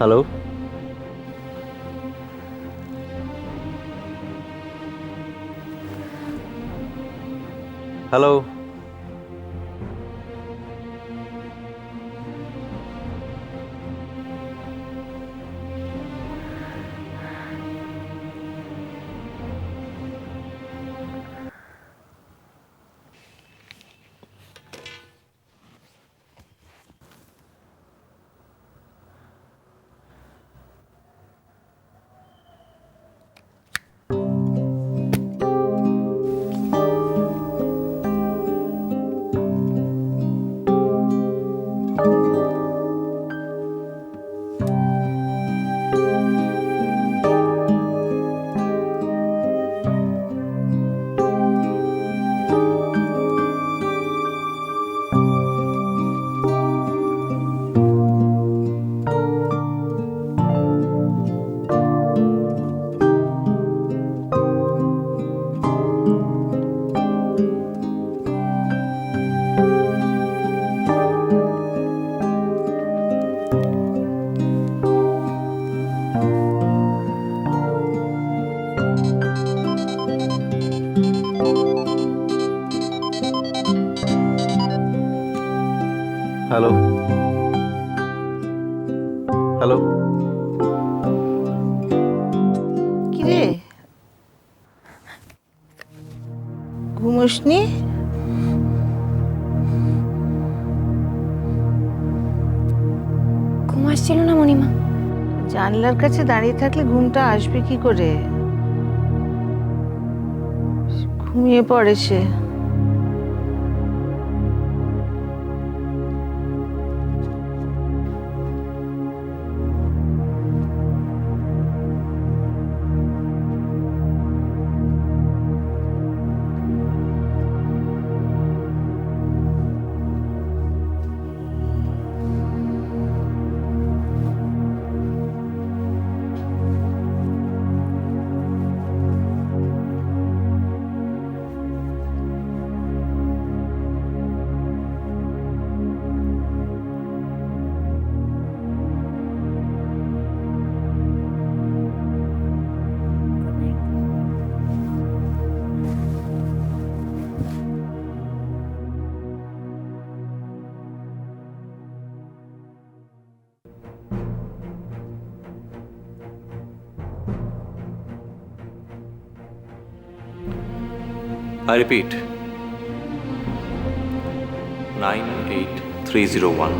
Hello hello কিরে? ঘুমোসনি? ঘুম আসছিল না মণিমা। জানলার কাছে দাঁড়িয়ে থাকলে ঘুমটা আসবে কি করে? ঘুমিয়ে পড়ে সে। I repeat. Nine eight three zero one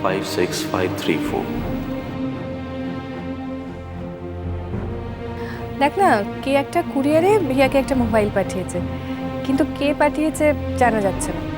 five six five three four. দেখ না কে একটা কুরিয়ারে ভিয়াকে একটা মোবাইল পাঠিয়েছে কিন্তু কে পাঠিয়েছে জানা যাচ্ছে না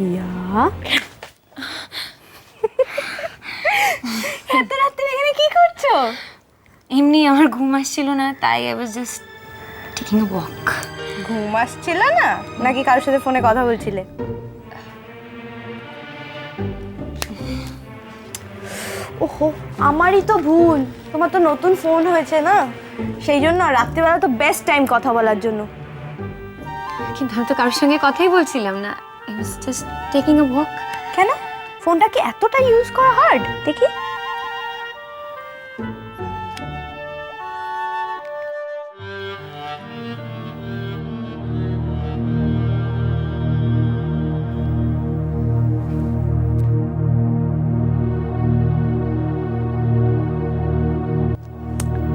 হিয়া এত রাত্রে এখানে কি করছ এমনি আমার ঘুম আসছিল না তাই I was just taking a walk ঘুম আসছিল না নাকি কারোর সাথে ফোনে কথা বলছিলে ওহো আমারই তো ভুল তোমার তো নতুন ফোন হয়েছে না? সেই জন্য রাত্রিবেলা তো বেস্ট টাইম কথা বলার জন্য। কিন্তু আমি তো কারোর সঙ্গে কথাই বলছিলাম না। I was just taking a walk কেন? ফোনটা কি এতটা ইউজ করা হার্ড দেখি।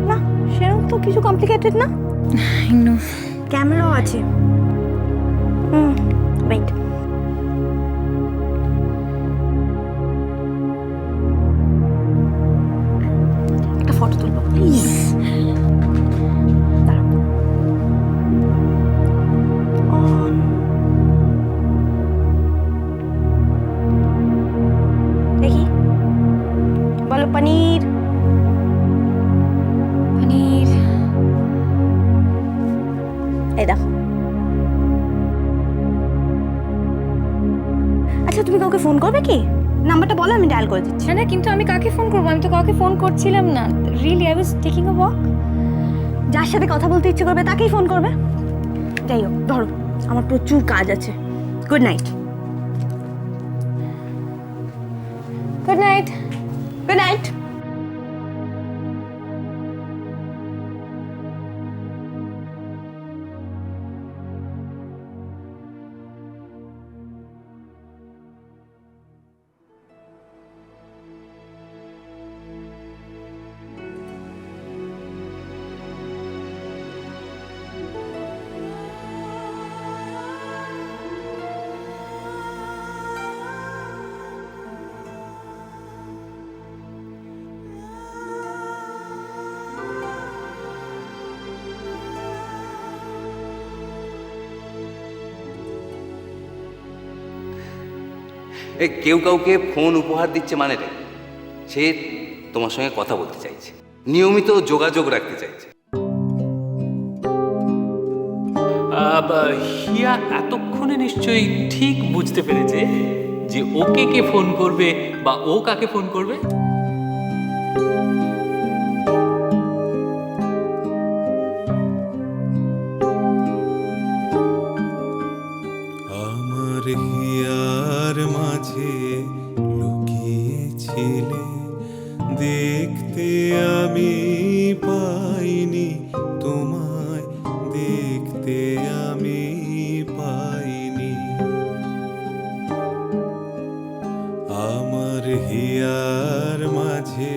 না সেরকম তো কিছু কমপ্লিকেটেড নো। ক্যামেরাও আছে। হুম ওয়েট এই দেখো। আচ্ছা তুমি কাউকে ফোন করবে কি? নাম্বারটা বলো আমি ডায়াল করে দিচ্ছি। না কিন্তু আমি কাকে ফোন করব? আমি তো কাউকে ফোন করছিলাম না। Really I was taking a walk যার সাথে কথা বলতে ইচ্ছে করবে তাকেই ফোন করবে। যাই হোক ধরো আমার প্রচুর কাজ আছে। গুড নাইট এ কেউ কাউকে ফোন উপহার দিচ্ছে মানে রে? সে তোমার সঙ্গে কথা বলতে চাইছে। নিয়মিত যোগাযোগ রাখতে চাইছে। হিয়া এতক্ষণে নিশ্চয়ই ঠিক বুঝতে পেরেছে যে ওকে কে ফোন করবে বা ও কাকে ফোন করবে? আমার হিয়ার মাঝে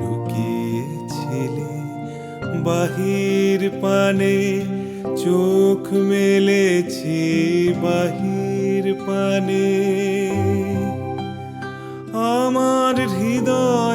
লুকিয়েছিলে বাহির পানে চোখ মেলেছি বাহির পানে। আমার হৃদয়ে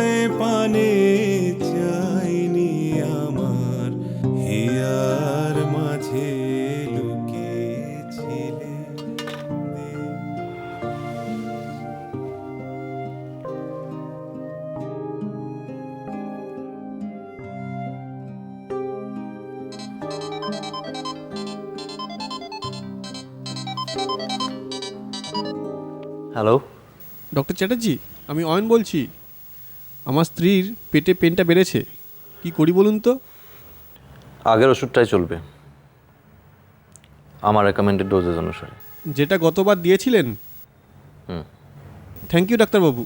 হ্যালো ডক্টর চ্যাটার্জি আমি অয়ন বলছি। আমার স্ত্রীর পেটে পেনটা বেড়েছে। কি করি বলুন তো? আগের ওষুধটাই চলবে। আমার রেকমেন্ডেড ডোজেস অনুসারে। যেটা গতবার দিয়েছিলেন? হুম। থ্যাংক ইউ ডাক্তারবাবু